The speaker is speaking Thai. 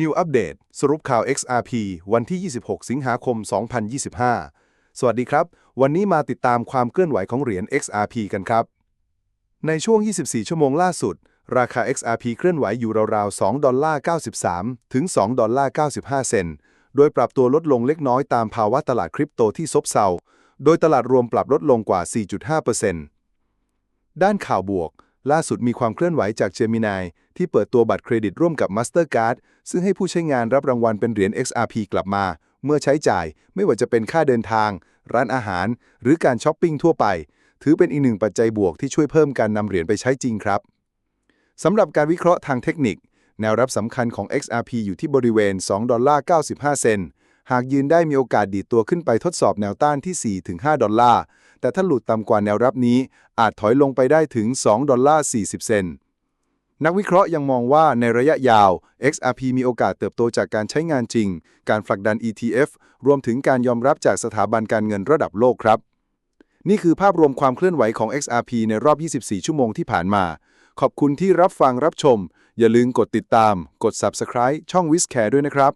New Update สรุปข่าว XRP วันที่ 26 สิงหาคม 2025 สวัสดีครับ วันนี้มาติดตามความเคลื่อนไหวของเหรียญ XRP กันครับ ในช่วง 24 ชั่วโมงล่าสุด ราคา XRP เคลื่อนไหวอยู่ราวๆ 2 ดอลลาร์ 93 ถึง 2 ดอลลาร์ 95 เซนต์โดยปรับตัวลดลงเล็กน้อยตามภาวะตลาดคริปโตที่ซบเซา โดยตลาดรวมปรับลดลงกว่า 4.5%ด้านข่าวบวก ล่าสุดมีความเคลื่อนไหวจาก Gemini ที่เปิดตัวบัตรเครดิตร่วมกับ Mastercard ซึ่งให้ผู้ใช้งานรับรางวัลเป็นเหรียญ XRP กลับมา เมื่อใช้จ่ายไม่ว่าจะเป็นค่าเดินทาง ร้านอาหาร หรือการช้อปปิ้งทั่วไป ถือเป็นอีกหนึ่งปัจจัยบวกที่ช่วยเพิ่มการนำเหรียญไปใช้จริงครับสำหรับการวิเคราะห์ทางเทคนิค แนวรับสำคัญของ XRP อยู่ที่บริเวณ2ดอลลาร์95 เซนหากยืนได้มีโอกาสดีดตัวขึ้นไปทดสอบแนวต้านที่ 4-5 ดอลลาร์ แต่ถ้าหลุดต่ำกว่าแนวรับนี้ อาจถอยลงไปได้ถึง 2 ดอลลาร์ 40 เซนต์นักวิเคราะห์ยังมองว่าในระยะยาว XRP มีโอกาสเติบโตจากการใช้งานจริง การผลักดัน ETF รวมถึงการยอมรับจากสถาบันการเงินระดับโลกครับ นี่คือภาพรวมความเคลื่อนไหวของ XRP ในรอบ 24 ชั่วโมงที่ผ่านมา ขอบคุณที่รับฟังรับชม อย่าลืมกดติดตาม กด Subscribe ช่อง w i s c a r e ด้วยนะครับ